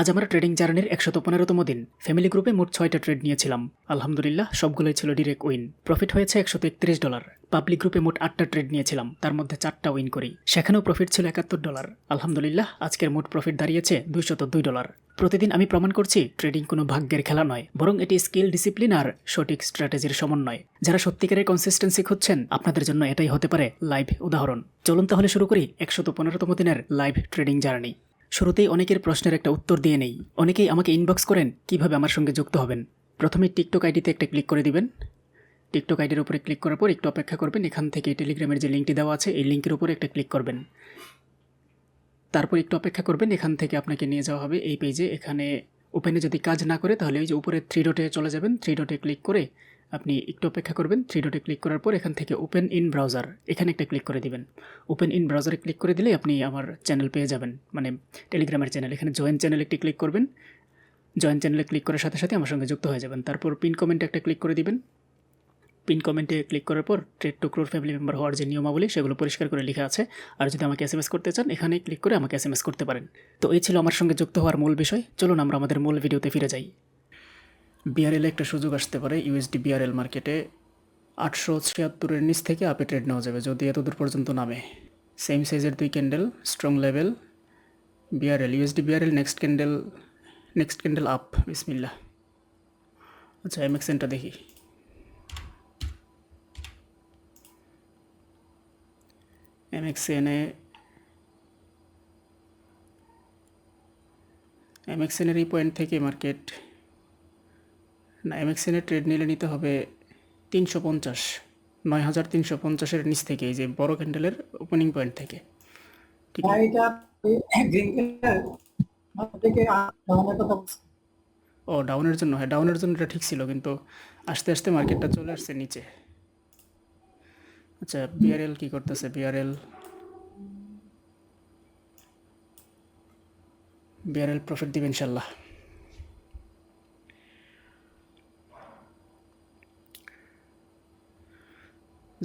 আজ আমার ট্রেডিং জার্নির একশত পনেরোতম দিন। ফ্যামিলি গ্রুপে মোট ছয়টা ট্রেড নিয়েছিলাম। আলহামদুলিল্লাহ, সবগুলোই ছিল ডিরেক্ট উইন প্রফিট হয়েছে একশত একত্রিশ ডলার। পাবলিক গ্রুপে মোট আটটা ট্রেড নিয়েছিলাম। তার মধ্যে চারটা উইন করি। সেখানেও প্রফিট ছিল একাত্তর ডলার। আলহামদুলিল্লাহ, আজকের মোট প্রফিট দাঁড়িয়েছে দুইশত দুই ডলার। প্রতিদিন আমি প্রমাণ করছি ট্রেডিং কোনো ভাগ্যের খেলা নয়, বরং এটি স্কিল ডিসিপ্লিন আর সঠিক স্ট্র্যাটেজির সমন্বয়। যারা সত্যিকারের কনসিস্টেন্সি খুঁজছেন, আপনাদের জন্য এটাই হতে পারে লাইভ উদাহরণ। চলুন তাহলে শুরু করি একশত পনেরোতম দিনের লাইভ ট্রেডিং জার্নি শুরুতেই অনেকের প্রশ্নের একটা উত্তর দিয়ে নেই। অনেকেই আমাকে ইনবক্স করেন, কীভাবে আমার সঙ্গে যুক্ত হবেন। প্রথমে টিকটক আইডিতে একটা ক্লিক করে দিবেন। টিকটক আইডির উপরে ক্লিক করার পর একটু অপেক্ষা করবেন। এখান থেকে টেলিগ্রামের যে লিঙ্কটি দেওয়া আছে, এই লিঙ্কের উপরে একটা ক্লিক করবেন। তারপর একটু অপেক্ষা করবেন। এখান থেকে আপনাকে নিয়ে যাওয়া হবে এই পেজে এখানে ওপেনে যদি কাজ না করে, তাহলে ওই যে উপরে থ্রি ডটে চলে যাবেন। থ্রি ডটে ক্লিক করে আপনি একটু অপেক্ষা করবেন থ্রি ডটে ক্লিক করার পর এখান থেকে ওপেন ইন ব্রাউজার এখানে একটা ক্লিক করে দিবেন। ওপেন ইন ব্রাউজারে ক্লিক করে দিলে আপনি আমার চ্যানেল পেয়ে যাবেন। মানে টেলিগ্রামের চ্যানেল এখানে জয়েন চ্যানেল একটি ক্লিক করবেন। জয়েন চ্যানেলে ক্লিক করার সাথে সাথে আমার সঙ্গে যুক্ত হয়ে যাবেন। তারপর পিন কমেন্টে একটা ক্লিক করে দিবেন। পিন কমেন্টে ক্লিক করার পর trade to crore family member হওয়ার যে নিয়মাবলী, সেগুলো পরিষ্কার করে লেখা আছে। আর যদি আমাকে এস এম এস করতে চান, এখানে ক্লিক করে আমাকে এস করতে পারেন। তো এই ছিল আমার সঙ্গে যুক্ত হওয়ার মূল বিষয়। চলুন আমরা আমাদের মূল ভিডিওতে ফিরে যাই। বিআরএল একটা সুযোগ আসতে পারে ইউএসডি বিআরএল মার্কেটে আটশো ছিয়াত্তরের নিচ থেকে আপে ট্রেড নেওয়া যাবে, যদি এত দূর পর্যন্ত নামে। সেম সাইজের দুই candle strong level BRL USD BRL next candle next candle up বিসমিল্লা আচ্ছা এমএক্সেনটা দেখি। এমএক্সএনে এমএক্সএনের এই পয়েন্ট থেকে মার্কেট না এমএক্সএনের ট্রেড নিলে নিতে হবে তিনশো পঞ্চাশ নয় হাজার তিনশো পঞ্চাশের নিচ থেকে এই যে বড় ক্যান্ডেলের ওপেনিং পয়েন্ট থেকে। ঠিক ও ডাউনের জন্য হ্যাঁ ডাউনের জন্য এটা ঠিক ছিল কিন্তু আস্তে আস্তে মার্কেটটা চলে আসছে নিচে। আচ্ছা বিআরএল কি করতেছে? বিআরএল বিআরএল প্রফিট দিবে ইনশাল্লাহ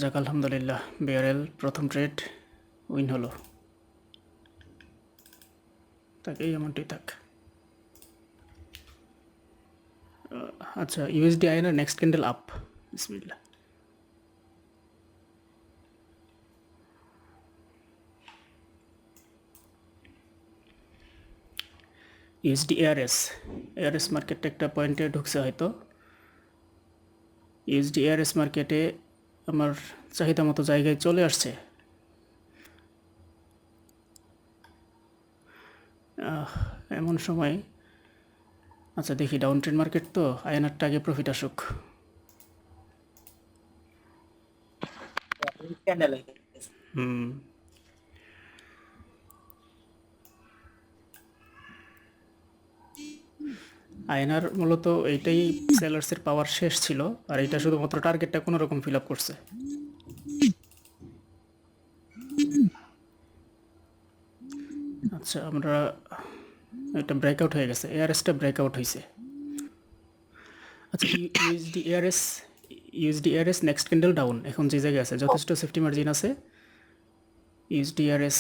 যাক, আলহামদুলিল্লাহ বিআরএল প্রথম ট্রেড উইন হলো। তাক, এই অ্যামাউন্টই থাক আচ্ছা USD INR next candle up বিসমিল্লাহ। ইউএসডি এআরএস এআরএস মার্কেটটা একটা পয়েন্টে ঢুকছে হয়তো। ইউএসডি এআরএস মার্কেটে আমার চাহিদা মতো জায়গায় চলে আসছে। এমন সময় আচ্ছা দেখি ডাউন ট্রেন মার্কেট তো আয়নারটা আগে প্রফিট আসুক। হুম। আয়নার মূলত এইটাই সেলার্সের পাওয়ার শেষ ছিল, আর এটা শুধুমাত্র টার্গেটটা কোনো রকম ফিল আপ করছে। আচ্ছা আমরা এটা ব্রেকআউট হয়ে গেছে এআরএসটা ব্রেকআউট হয়েছে আচ্ছা USD ARS USD ARS next candle down এখন যে জায়গায় আছে, যথেষ্ট সেফটি মার্জিন আছে। ইউএসডি এআরএস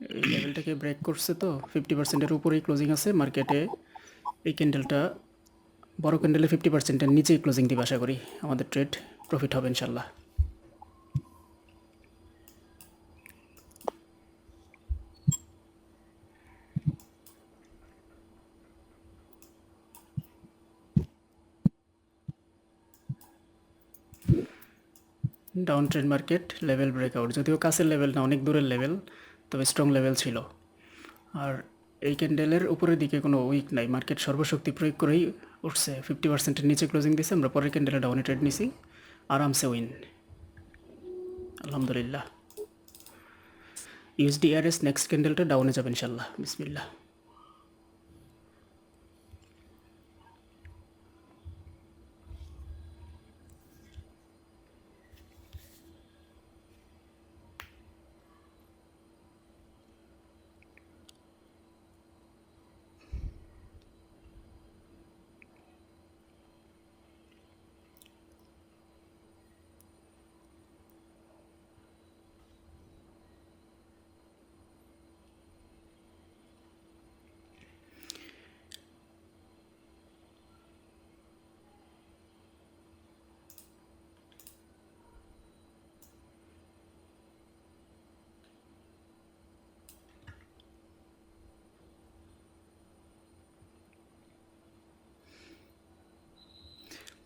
এই লেভেলটাকে ব্রেক করছে তো ফিফটি পার্সেন্টের উপরেই ক্লোজিং আছে মার্কেটে এই ক্যান্ডেলটা বড় ক্যান্ডেলে ফিফটি পার্সেন্টের নিচেই ক্লোজিং দিবে আশা করি। আমাদের ট্রেড প্রফিট হবে ইনশাল্লাহ down trend market level breakout যদিও কাছের লেভেল না, অনেক দূরের লেভেল তবে স্ট্রং লেভেল ছিল। আর এই ক্যান্ডেলের উপরের দিকে কোনো উইক নাই। মার্কেট সর্বশক্তি প্রয়োগ করেই উঠছে। ফিফটি পার্সেন্টের নিচে ক্লোজিং দিয়েছে আমরা পরের ক্যান্ডেলে ডাউনে ট্রেড নিছি। আরামসে উইন আলহামদুলিল্লাহ। ইউএসডিআরএস নেক্সট ক্যান্ডেলটা ডাউনে যাবে ইনশাল্লাহ বিসমিল্লাহ।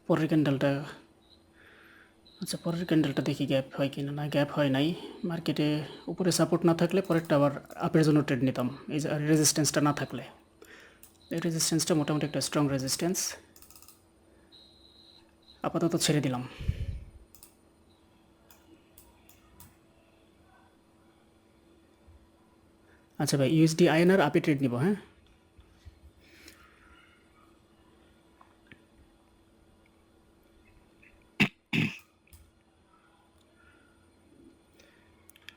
পরের ক্যান্ডেলটা আচ্ছা পরের ক্যান্ডেলটা দেখি গ্যাপ হয় কি না না গ্যাপ হয় নাই। মার্কেটে উপরে সাপোর্ট না থাকলে পরেরটা আবার আপের জন্য ট্রেড নিতাম। এই যে রেজিস্ট্যান্সটা না থাকলে। এই রেজিস্ট্যান্সটা মোটামুটি একটা স্ট্রং রেজিস্ট্যান্স আপাতত ছেড়ে দিলাম। আচ্ছা ভাই ইউএসডি আইএনআর আপে ট্রেড নিব হ্যাঁ?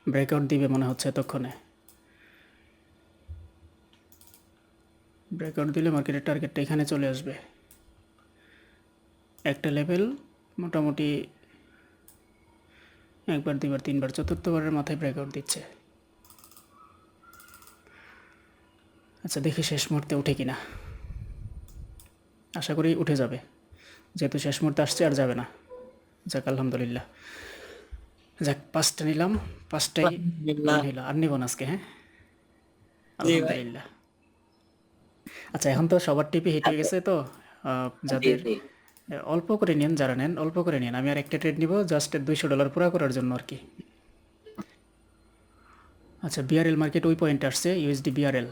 ব্রেকআউট দিবে মনে হচ্ছে এতক্ষণে। ব্রেকআউট দিলে মার্কেটের টার্গেটটা এখানে চলে আসবে। একটা লেভেল মোটামুটি একবার দুবার তিনবার, চতুর্থবারের মাথায় ব্রেকআউট দিচ্ছে। আচ্ছা দেখি শেষ মুহূর্তে উঠে কিনা। আশা করি উঠে যাবে। যেহেতু শেষ মুহূর্তে আসছে আর যাবে না। যাক, আলহামদুলিল্লাহ। যাক পাঁচটা নিলাম। পাঁচটাই নিল। আর নিব না আজকে হ্যাঁ? আলহামদুলিল্লাহ। আচ্ছা এখন তো সবার টিপে হিট হয়ে গেছে তো যাদের অল্প করে নেন যারা নেন অল্প করে নেন আমি আর একটা ট্রেড নিব জাস্ট দুইশো ডলার পুরা করার জন্য আর কি। আচ্ছা বিআরএল মার্কেট ওই পয়েন্ট আসছে ইউএসডি বিআরএল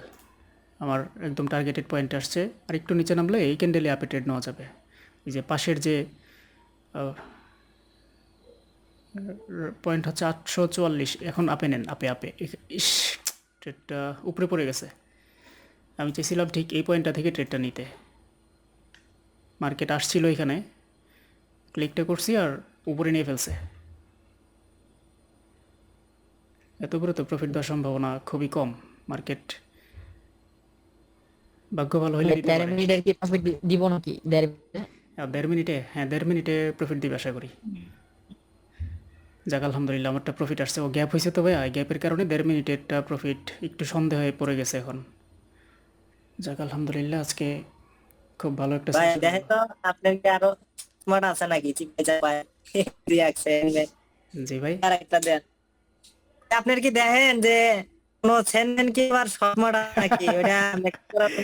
আমার একদম টার্গেটেড পয়েন্ট আসছে। আর একটু নিচে নামলে এই ক্যান্ডেলে আপে ট্রেড নেওয়া যাবে। এই যে পাশের যে পয়েন্ট হচ্ছে আটশো চুয়াল্লিশ। এখন আপে নেন আপে আপে। ইস ট্রেডটা উপরে পড়ে গেছে। আমি চেয়েছিলাম ঠিক এই পয়েন্টটা থেকে ট্রেডটা নিতে। মার্কেট আসছিল এখানে। ক্লিকটা করছি আর উপরে নিয়ে ফেলছে। এত করে তো প্রফিট দেওয়ার সম্ভাবনা খুবই কম। মার্কেট ভাগ্য ভালো হইলে দেড় পারে। মিনিটের কি প্রফিট দিব নাকি? দেড় মিনিটে? আর দেড় মিনিটে হ্যাঁ দেড় মিনিটে প্রফিট দিবে আশা করি। যাক আলহামদুলিল্লাহ আমারটা প্রফিট আসছে। ও গ্যাপ হয়েছে তো ভাই গ্যাপের কারণে দেড় মিনিটেরটা প্রফিট একটু সন্দেহ হয়ে পড়ে গেছে এখন। যাক আলহামদুলিল্লাহ আজকে খুব ভালো একটা ভাই দেখেন তো আপনার কি আরও স্মার্ট আছে নাকি? চিপে চাপায় রিয়াকশন হলো। জি ভাই। আর একটা দেন। আপনার কি দেখেন যে কোন সেনমেন কি আবার স্মার্ট আছে নাকি? ওটা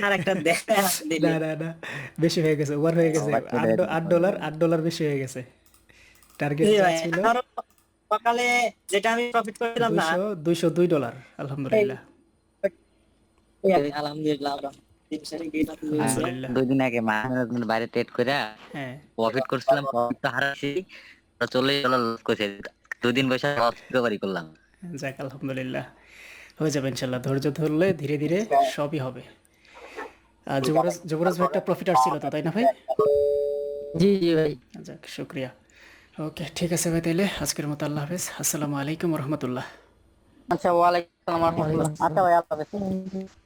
আর একটা দেন না না না বেশি হয়ে গেছে ওভার হয়ে গেছে। আট ড- আট ডলার আট ডলার বেশি হয়ে গেছে। টার্গেট ছিল। সকালে যেটা আমি প্রফিট করেছিলাম না দুইশো দুইশো দুই ডলার আলহামদুলিল্লাহ। দুই দিন আগে বাইরে ট্রেড করে হ্যাঁ। প্রফিট করছিলাম প্রফিট তো হারাচ্ছি চল্লিশ ডলার লস করছে দুই দিন বসে লস রিকভারি করলাম। যাক আলহামদুলিল্লাহ। হয়ে যাবে ইনশাল্লাহ ধৈর্য ধরলে ধীরে ধীরে সবই হবে। আর যুবরাজ যুবরাজ ভাই একটা প্রফিট আসছিল তো তাই না ভাই? জি জি ভাই। যাক শুক্রিয়া। ওকে, ঠিক আছে ভাই, তাইলে আজকের মতো আল্লাহ হাফেজ। আসসালামু আলাইকুম রহমতুল্লাহ। আচ্ছা ওয়ালাইকুম আচ্ছা ভাই, আল্লাহ হাফেজ।